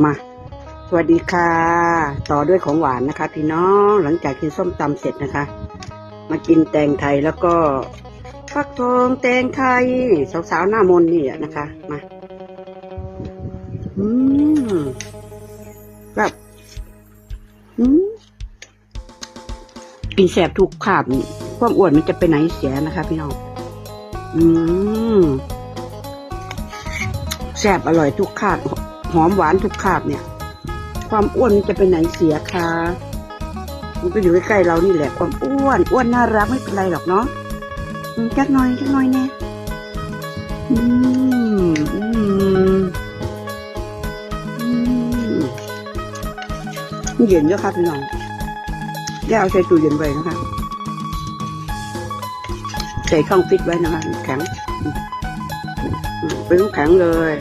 มาสวัสดีค่ะ ต่อด้วยของหวานนะคะ พี่น้องหลังจากกินส้มตำเสร็จนะคะ มากินแตงไทยแล้วก็ฟักทองแตงไทย สาวๆหน้ามนต์นี่แหละนะคะมาอืมแบบอืมกินแสบทุกขาบความอ้วนมันจะไปไหนเสียนะคะ พี่น้องอืมแสบอร่อยทุกขาบ หอมหวานทุกขาบเนี่ย ความอ้วนมันจะไปไหนเสียคะมันก็อยู่ใกล้ๆเรานี่แหละความอ้วนอ้วนน่ารักไม่เป็นไรหรอกเนาะจักน่อยจักน่อยแน่อืมอืมเย็นเยอะครับพี่น้องได้เอาใส่ตู้เย็นไว้นะคะใส่ช่องฟิตไว้นะคะแข็งเป็นน้ำแข็งเลย